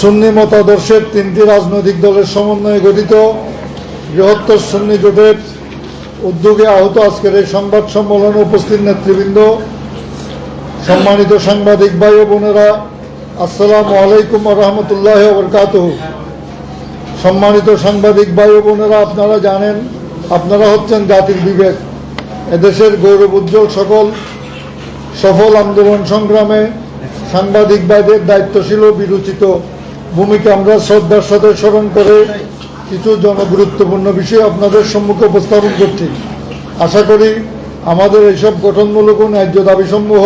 সুন্নি মতাদর্শের তিনটি রাজনৈতিক দলের সমন্বয়ে গঠিত বৃহত্তর সুন্নি জোটের উদ্যোগে আহত আজকের এই সংবাদ সম্মেলনে উপস্থিত নেতৃবৃন্দ, সম্মানিত সাংবাদিক ভাই ও বোনেরা, আসসালামু আলাইকুম রহমতুল্লাহ বরকাত সম্মানিত সাংবাদিক ভাই ও বোনেরা, আপনারা জানেন, আপনারা হচ্ছেন জাতির বিবেক। এদেশের গৌরব উজ্জ্বল সকল, সফল আন্দোলন সংগ্রামে সাংবাদিক ভাইদের দায়িত্বশীল বিরোচিত ভূমিকা আমরা শ্রদ্ধার সাথে স্মরণ করে কিছু জনগুরুত্বপূর্ণ বিষয় আপনাদের সম্মুখে উপস্থাপন করছি। আশা করি আমাদের এইসব গঠনমূলক ও ন্যায্য দাবিসমূহ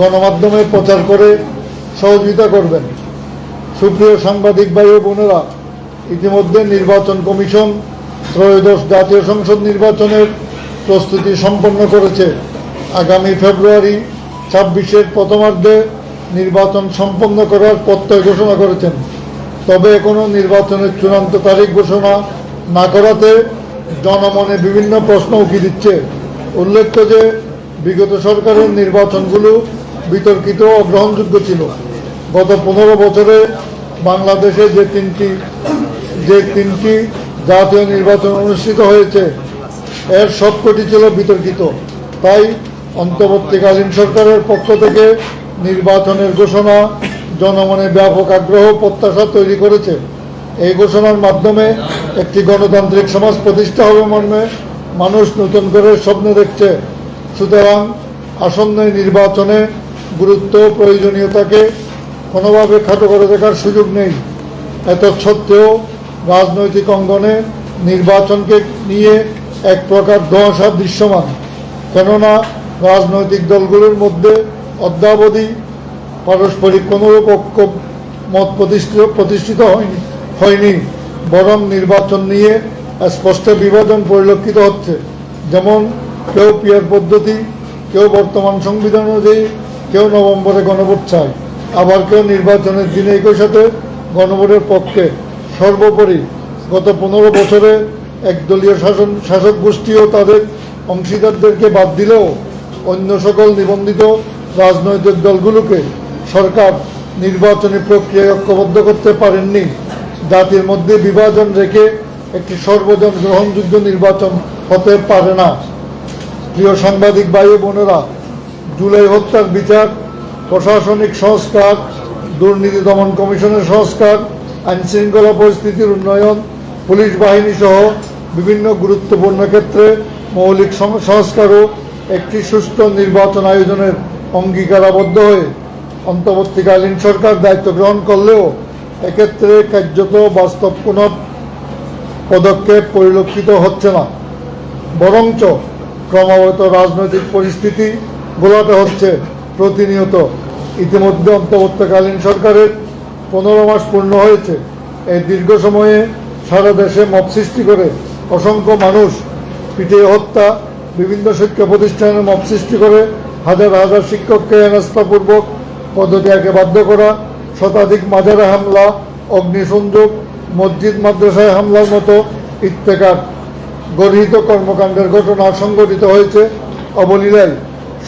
গণমাধ্যমে প্রচার করে সহযোগিতা করবেন। সুপ্রিয় সাংবাদিক ভাই ও বোনেরা, ইতিমধ্যে নির্বাচন কমিশন ত্রয়োদশ জাতীয় সংসদ নির্বাচনের প্রস্তুতি সম্পন্ন করেছে। আগামী ফেব্রুয়ারি ছাব্বিশের প্রথমার্ধে নির্বাচন সম্পন্ন করার প্রত্যয় ঘোষণা করেছেন। তবে এখনও নির্বাচনের চূড়ান্ত তারিখ ঘোষণা না করাতে জনমনে বিভিন্ন প্রশ্ন উকি দিচ্ছে। উল্লেখ্য যে, বিগত সরকারের নির্বাচনগুলো বিতর্কিত ও গ্রহণযোগ্য ছিল। গত পনেরো বছরে বাংলাদেশে যে তিনটি যে তিনটি জাতীয় নির্বাচন অনুষ্ঠিত হয়েছে, এর সবকটি ছিল বিতর্কিত। তাই অন্তর্বর্তীকালীন সরকারের পক্ষ থেকে নির্বাচনের ঘোষণা, জনমনে ব্যাপক আগ্রহ প্রত্যাশা তৈরি করেছে। এই ঘোষণার মাধ্যমে একটি গণতান্ত্রিক সমাজ প্রতিষ্ঠা হবে মর্মে মানুষ নতুন করে স্বপ্ন দেখছে। সুতরাং আসন্ন নির্বাচনে গুরুত্ব প্রয়োজনীয়তাকে কোনোভাবে খাটো করে দেখার সুযোগ নেই। এত সত্ত্বেও রাজনৈতিক অঙ্গনে নির্বাচনকে নিয়ে এক প্রকার ধোঁয়াশা দৃশ্যমান। কেননা রাজনৈতিক দলগুলোর মধ্যে অদ্যাবধি পারস্পরিক কোনোরূপ ঐক্য মত প্রতিষ্ঠিত প্রতিষ্ঠিত হয়নি হয়নি, বরং নির্বাচন নিয়ে স্পষ্ট বিভাজন পরিলক্ষিত হচ্ছে। যেমন, কেউ পিয়ার পদ্ধতি, কেউ বর্তমান সংবিধান অনুযায়ী, কেউ নভেম্বরে গণভোট চায়। আবার কেউ নির্বাচনের দিনে একই সাথে গণভোটের পক্ষে। সর্বোপরি, গত পনেরো বছরে একদলীয় শাসন শাসক গোষ্ঠীও তাদের অংশীদারদেরকে বাদ দিলেও অন্য সকল নিবন্ধিত রাজনৈতিক দলগুলোকে সরকার নির্বাচনী প্রক্রিয়ায় ঐক্যবদ্ধ করতে পারেননি। জাতির মধ্যে বিভাজন রেখে একটি সর্বজন গ্রহণযোগ্য নির্বাচন হতে পারে না। প্রিয় সাংবাদিক ভাই বোনেরা, জুলাই হত্যার বিচার, প্রশাসনিক সংস্কার, দুর্নীতি দমন কমিশনের সংস্কার আইন শৃঙ্খলা পরিস্থিতির উন্নয়ন, পুলিশ বাহিনী সহ বিভিন্ন গুরুত্বপূর্ণ ক্ষেত্রে মৌলিক সং- সংস্কার ও একটি সুষ্ঠু নির্বাচন আয়োজনের অঙ্গীকারাবদ্ধ হয়ে অন্তর্বর্তীকালীন সরকার দায়িত্ব গ্রহণ করলেও এক্ষেত্রে কার্যত বাস্তব কোনো পদক্ষেপ পরিলক্ষিত হচ্ছে না। বরঞ্চ ক্রমাগত রাজনৈতিক পরিস্থিতি গোলাতে হচ্ছে প্রতিনিয়ত। ইতিমধ্যে অন্তর্বর্তীকালীন সরকারের পনেরো মাস পূর্ণ হয়েছে। এই দীর্ঘ সময়ে সারা দেশে মত সৃষ্টি করে অসংখ্য মানুষ পিটিয়ে হত্যা বিভিন্ন শিক্ষা প্রতিষ্ঠানে মত সৃষ্টি করে হাজার হাজার শিক্ষককে হেনস্থাপূর্বক পদত্যাগে বাধ্য করা, শতাধিক মাজারে হামলা, অগ্নিসংযোগ, মসজিদ, মাদ্রাসায় হামলার মতো ইত্তেকার। গর্হিত কর্মকাণ্ডের ঘটনা সংঘটিত হয়েছে অবলীলায়।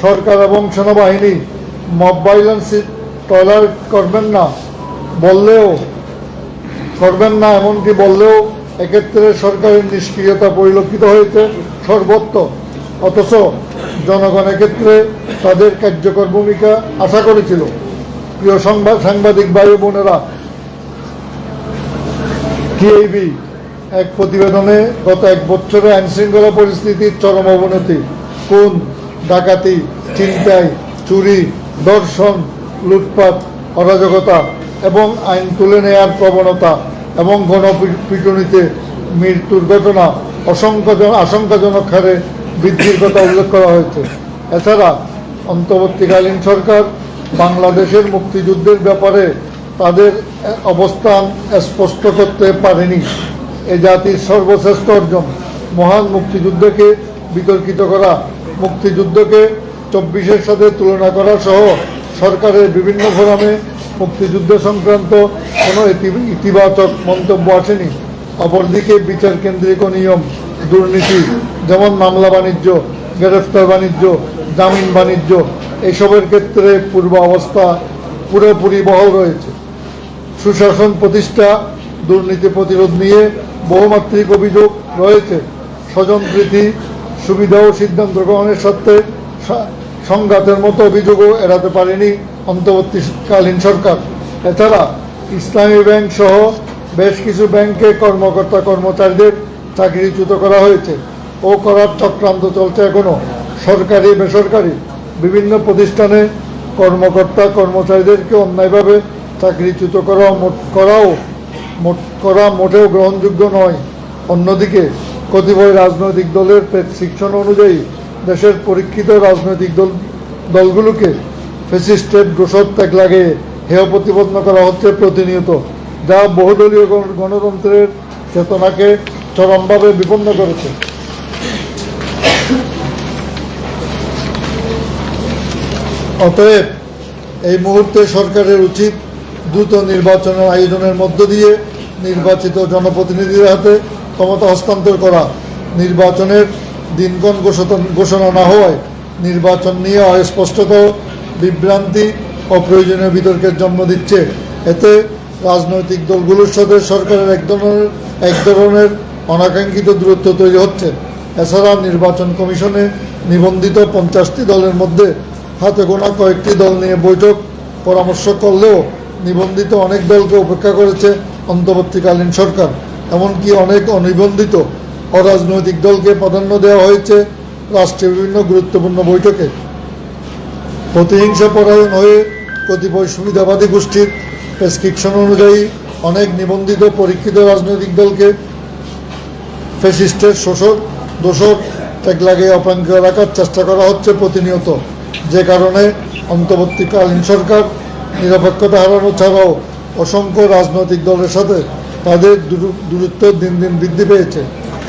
সরকার এবং সেনাবাহিনী মব ভাইলেন্স টলারেট করবেন না, বললেও করবেন না, এমনকি বললেও এক্ষেত্রে সরকারের নিষ্ক্রিয়তা পরিলক্ষিত হয়েছে সর্বত্র। অথচ জনগণের ক্ষেত্রে তাদের কার্যকর ভূমিকা আশা করেছিল। প্রিয় সংবাদ সাংবাদিক ভাই বোনেরা, টিআইবি এক প্রতিবেদনে গত এক বছরে আইন শৃঙ্খলা পরিস্থিতির চরম অবনতি। খুন ডাকাতি, ছিনতাই, চুরি, দর্শন, লুটপাট, অরাজকতা এবং আইন তুলে নেয়ার প্রবণতা এবং গণপিটুনিতে মৃত্যুর ঘটনা অসংখ্য আশঙ্কাজনক হারে বৃদ্ধির কথা উল্লেখ করা হয়েছে। এছাড়া অন্তর্বর্তীকালীন সরকার বাংলাদেশের মুক্তিযুদ্ধের ব্যাপারে তাদের অবস্থান স্পষ্ট করতে পারেনি। এ জাতির সর্বশ্রেষ্ঠ অর্জন, মহান মুক্তিযুদ্ধকে বিতর্কিত করা, মুক্তিযুদ্ধকে চব্বিশের সাথে তুলনা করা সহ সরকারের বিভিন্ন ফোরামে মুক্তিযুদ্ধ সংক্রান্ত কোনো ইতি- ইতিবাচক মন্তব্য আসেনি। অপরদিকে বিচার কেন্দ্রিক নিয়ম দুর্নীতি, যেমন মামলা বাণিজ্য, গ্রেফতার বাণিজ্য, জামিন বাণিজ্য, এসবের ক্ষেত্রে পূর্ব অবস্থা পুরোপুরি বহল রয়েছে। সুশাসন প্রতিষ্ঠা, দুর্নীতি প্রতিরোধ নিয়ে বহুমাত্রিক অভিযোগ রয়েছে। স্বজনপ্রীতি সুবিধা ও সিদ্ধান্ত গ্রহণের সত্ত্বে সংঘাতের মতো অভিযোগও এড়াতে পারেনি অন্তর্বর্তীকালীন সরকার। এছাড়া ইসলামী ব্যাংক সহ বেশ কিছু ব্যাংকে কর্মকর্তা কর্মচারীদের চাকরিচ্যুত করা হয়েছে। ও করার চক্রান্ত চলছে এখনও সরকারি, বেসরকারি বিভিন্ন প্রতিষ্ঠানে কর্মকর্তা, কর্মচারীদেরকে অন্যায়ভাবে চাকরিচ্যুত করা করাও করা মোটেও গ্রহণযোগ্য নয়। অন্যদিকে কতিপয় রাজনৈতিক দলের প্রেসক্রিপশন অনুযায়ী দেশের পরীক্ষিত রাজনৈতিক দল, দলগুলোকে ফেসিস্টের দোষর ত্যাগ লাগিয়ে হেয় প্রতিপন্ন করা হচ্ছে প্রতিনিয়ত, যা বহুদলীয় গণতন্ত্রের চেতনাকে চরমভাবে বিপন্ন করেছে। অতএব এই মুহূর্তে সরকারের উচিত দ্রুত নির্বাচনের আয়োজনের মধ্য দিয়ে নির্বাচিত জনপ্রতিনিধিদের হাতে ক্ষমতা হস্তান্তর করা। নির্বাচনের ঘোষণা- ঘোষণা না হওয়ায় নির্বাচন নিয়ে অস্পষ্টত বিভ্রান্তি অপ্রয়োজনীয় বিতর্কের জন্ম দিচ্ছে। এতে রাজনৈতিক দলগুলোর সাথে সরকারের এক ধরনের এক ধরনের অনাকাঙ্ক্ষিত দূরত্ব তৈরি হচ্ছে। এছাড়া নির্বাচন কমিশনে নিবন্ধিত পঞ্চাশটি দলের মধ্যে হাতে গোনা কয়েকটি দল নিয়ে বৈঠক। পরামর্শ করলেও নিবন্ধিত অনেক দলকে উপেক্ষা করেছে অন্তর্বর্তীকালীন সরকার। এমনকি অনেক অনিবন্ধিত অরাজনৈতিক দলকে প্রাধান্য দেওয়া হয়েছে রাষ্ট্রের বিভিন্ন গুরুত্বপূর্ণ বৈঠকে। প্রতিহিংসা পরায়ণ হয়ে কতিপয় সুবিধাবাদী গোষ্ঠীর প্রেসক্রিপশন অনুযায়ী অনেক নিবন্ধিত পরীক্ষিত রাজনৈতিক দলকে ফেসিস্টের শোষক, দোষক লাগিয়ে অপাঙ্ক রাখার চেষ্টা করা হচ্ছে প্রতিনিয়ত। যে কারণে অন্তর্বর্তীকালীন সরকার নিরপেক্ষতা হারানো ছাড়াও অসংখ্য রাজনৈতিক দলের সাথে তাদের দূরত্ব দিন দিন বৃদ্ধি পেয়েছে।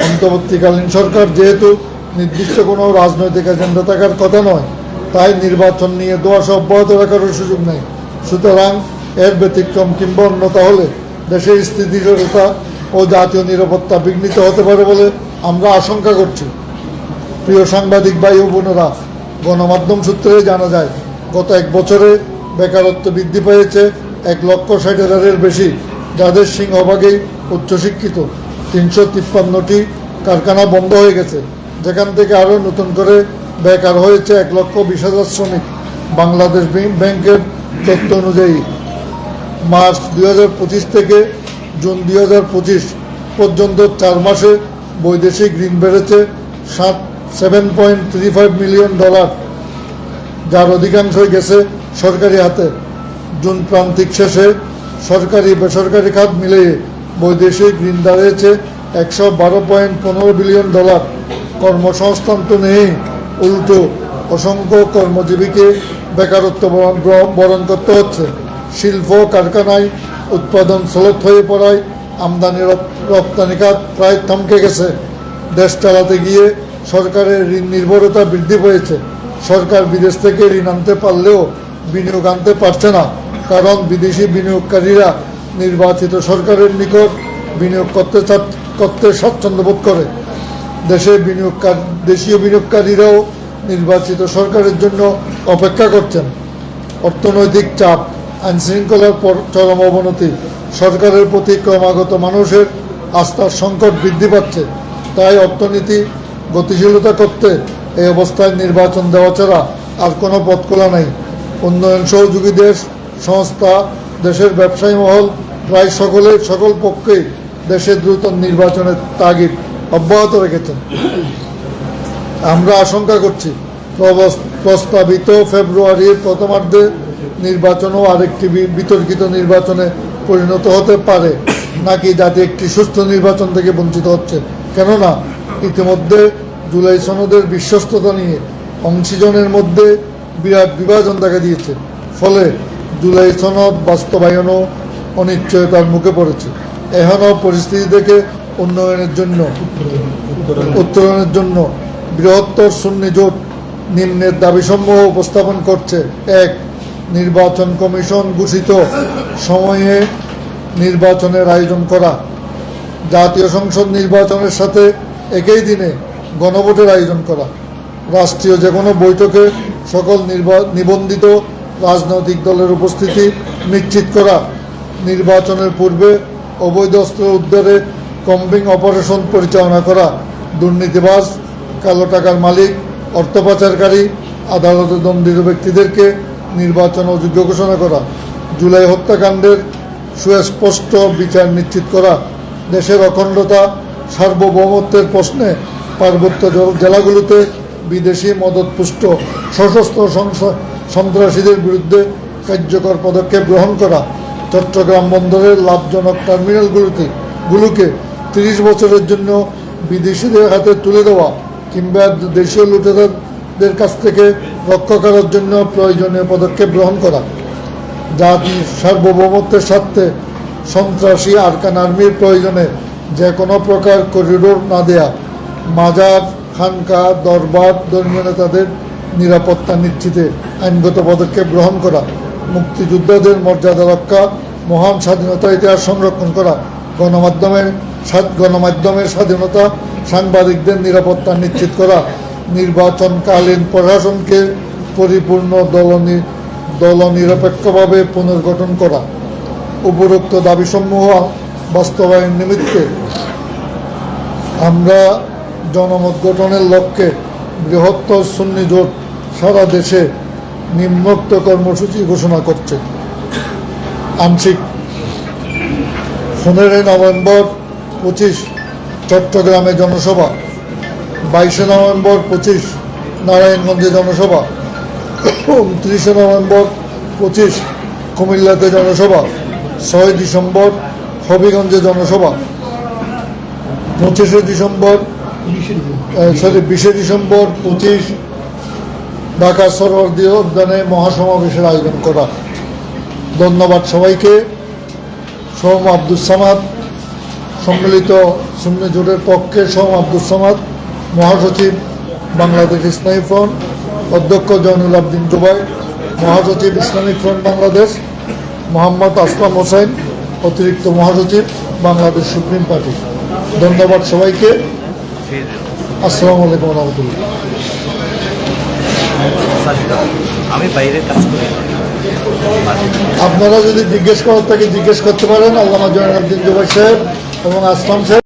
অন্তর্বর্তীকালীন সরকার যেহেতু নির্দিষ্ট কোনো রাজনৈতিক এজেন্ডা থাকার কথা নয়, তাই নির্বাচন নিয়ে দোয়াশা অব্যাহত রাখারও সুযোগ নেই। সুতরাং এর ব্যতিক্রম কিংবা অন্যতা হলে দেশের স্থিতিশীলতা ও জাতীয় নিরাপত্তা বিঘ্নিত হতে পারে বলে আমরা আশঙ্কা করছি। প্রিয় সাংবাদিক ভাই ও বোনেরা, গণমাধ্যম সূত্রে জানা যায়, গত এক বছরে বেকারত্ব বৃদ্ধি পেয়েছে এক লক্ষ ষাট হাজারের বেশি, যাদের সিংহভাগেই উচ্চশিক্ষিত। তিনশো তিপ্পান্নটি কারখানা বন্ধ হয়ে গেছে, যেখান থেকে আরও নতুন করে বেকার হয়েছে এক লক্ষ বিশ হাজার শ্রমিক। বাংলাদেশ ব্যাংকের তথ্য অনুযায়ী, মার্চ দু হাজার পঁচিশ থেকে জুন দুই হাজার পঁচিশ পর্যন্ত চার মাসে বৈদেশিক ঋণ বেড়েছে সাত seven point three five million dollar যার অধিকাংশই গেছে সরকারি হাতে। জুন প্রান্তিক শেষে সরকারি বেসরকারি খাত মিলিয়ে বৈদেশিক ঋণ দাঁড়িয়েছে একশো বারো পয়েন্ট পনেরো বিলিয়ন ডলার কর্মসংস্থান তো নেই, উল্টো অসংখ্য কর্মজীবীকে বেকারত্ব বরণ বরণ করতে হচ্ছে। শিল্প, কারখানায় উৎপাদন স্লোত হয়ে পড়ায় আমদানি রপ- রপ্তানি খাত প্রায় থমকে গেছে। দেশ চালাতে গিয়ে সরকারের ঋণ নির্ভরতা বৃদ্ধি পেয়েছে। সরকার বিদেশ থেকে ঋণ আনতে পারলেও বিনিয়োগ আনতে পারছে না। কারণ বিদেশি বিনিয়োগকারীরা নির্বাচিত সরকারের নিকট বিনিয়োগ করতে করতে স্বাচ্ছন্দ্য বোধ করে। দেশে বিনিয়োগকার, দেশীয় বিনিয়োগকারীরাও নির্বাচিত সরকারের জন্য অপেক্ষা করছেন। অর্থনৈতিক চাপ আইনশৃঙ্খলার চরম অবনতি। সরকারের প্রতি ক্রমাগত মানুষের আস্থার সংকট বৃদ্ধি পাচ্ছে। তাই অর্থনীতি গতিশীলতা করতে এই অবস্থায় নির্বাচন দেওয়া ছাড়া আর কোনো পথ খোলা নেই। উন্নয়ন সহযোগী দেশ, সংস্থা, দেশের ব্যবসায়ী মহল, প্রায় সকলের সকল পক্ষেই দেশের দ্রুত নির্বাচনের তাগিদ অব্যাহত রেখেছেন। আমরা আশঙ্কা করছি প্রস্তাবিত ফেব্রুয়ারির প্রথমার্ধে নির্বাচনও আরেকটি বিতর্কিত নির্বাচনে পরিণত হতে পারে। নাকি যাতে একটি সুস্থ নির্বাচন থেকে বঞ্চিত হচ্ছে? কেননা, ইতিমধ্যে জুলাই সনদের বিশ্বস্ততা নিয়ে অংশীজনের মধ্যে বিরাট বিভাজন দেখা দিয়েছে। ফলে জুলাই সনদ বাস্তবায়নও অনিশ্চয়তার মুখে পড়েছে। এখনও পরিস্থিতি থেকে উন্নয়নের জন্য উত্তরণের জন্য বৃহত্তর সুন্নি জোট নিম্নের দাবিসমূহ উপস্থাপন করছে এক নির্বাচন কমিশন ঘোষিত সময়ে নির্বাচনের আয়োজন করা। জাতীয় সংসদ নির্বাচনের সাথে একই দিনে গণভোটের আয়োজন করা। রাষ্ট্রীয় যে কোনো বৈঠকে সকল নির্বা, নিবন্ধিত রাজনৈতিক দলের উপস্থিতি নিশ্চিত করা। নির্বাচনের পূর্বে অবৈধ অস্ত্র উদ্ধারে কম্বিং অপারেশন পরিচালনা করা। দুর্নীতিবাজ, কালো টাকার মালিক, অর্থ পাচারকারী, আদালতে দণ্ডিত ব্যক্তিদেরকে নির্বাচন অযোগ্য ঘোষণা করা, জুলাই হত্যাকাণ্ডের সুস্পষ্ট বিচার নিশ্চিত করা, দেশের অখণ্ডতা, সার্বভৌমত্বের প্রশ্নে পার্বত্য জেলাগুলোতে বিদেশি মদতপুষ্ট, সশস্ত্র সন্ত্রাসীদের বিরুদ্ধে কার্যকর পদক্ষেপ গ্রহণ করা, চট্টগ্রাম বন্দরের লাভজনক টার্মিনালগুলোতে গুলোকে তিরিশ বছরের জন্য বিদেশিদের হাতে তুলে দেওয়া কিংবা দেশীয় লুটেরাদের কাছ থেকে রক্ষা করার জন্য প্রয়োজনীয় পদক্ষেপ গ্রহণ করা। জাতির সার্বভৌমত্বের স্বার্থে সন্ত্রাসী আরকান আর্মির প্রয়োজনে যে কোনো প্রকার করিডোর না দেয়া, মাজার, খানকা, দরবার, ধর্মীয় নেতাদের নিরাপত্তা নিশ্চিতে আইনগত পদক্ষেপ গ্রহণ করা, মুক্তিযোদ্ধাদের মর্যাদা রক্ষা, মহান স্বাধীনতা ইতিহাস সংরক্ষণ করা, গণমাধ্যমের গণমাধ্যমের স্বাধীনতা সাংবাদিকদের নিরাপত্তা নিশ্চিত করা নির্বাচনকালীন প্রশাসনকে পরিপূর্ণ দলনি, দলনিরপেক্ষভাবে পুনর্গঠন করা। উপরোক্ত দাবিসমূহ বাস্তবায়ন নিমিত্তে আমরা জনমত গঠনের লক্ষ্যে বৃহত্তর সুন্নি জোট সারা দেশে নিম্নোক্ত কর্মসূচি ঘোষণা করছে। আংশিক পনেরোই নভেম্বর পঁচিশ চট্টগ্রামে জনসভা। বাইশে নভেম্বর পঁচিশ নারায়ণগঞ্জে জনসভা। উনত্রিশে নভেম্বর পঁচিশ কুমিল্লাতে জনসভা। ছয় ডিসেম্বর হবিগঞ্জে জনসভা। পঁচিশে ডিসেম্বর সরি বিশে ডিসেম্বর পঁচিশ ঢাকা সরোয়ার্দী উদ্যানে মহাসমাবেশের আয়োজন করা। ধন্যবাদ সবাইকে। সোম আব্দুল সামাদ, সম্মিলিত শূন্য জোটের পক্ষে সোম আব্দুল সামাদ। মহাসচিব বাংলাদেশ ইসলামী ফ্রন্ট অধ্যক্ষ জয়নুল আবদিন জুবাই মহাসচিব ইসলামিক ফ্রন্ট বাংলাদেশ মোহাম্মদ আসলাম হোসেন অতিরিক্ত মহাসচিব বাংলাদেশ সুপ্রিম পার্টি। ধন্যবাদ সবাইকে। আসসালামু আলাইকুম রহমতুল্লাহ। আমি বাইরে কাজ করি। আপনারা যদি জিজ্ঞেস করার থাকে জিজ্ঞেস করতে পারেন। আল্লামা জয়নুল আবদিন জুবাই সাহেব এবং আসলাম সাহেব।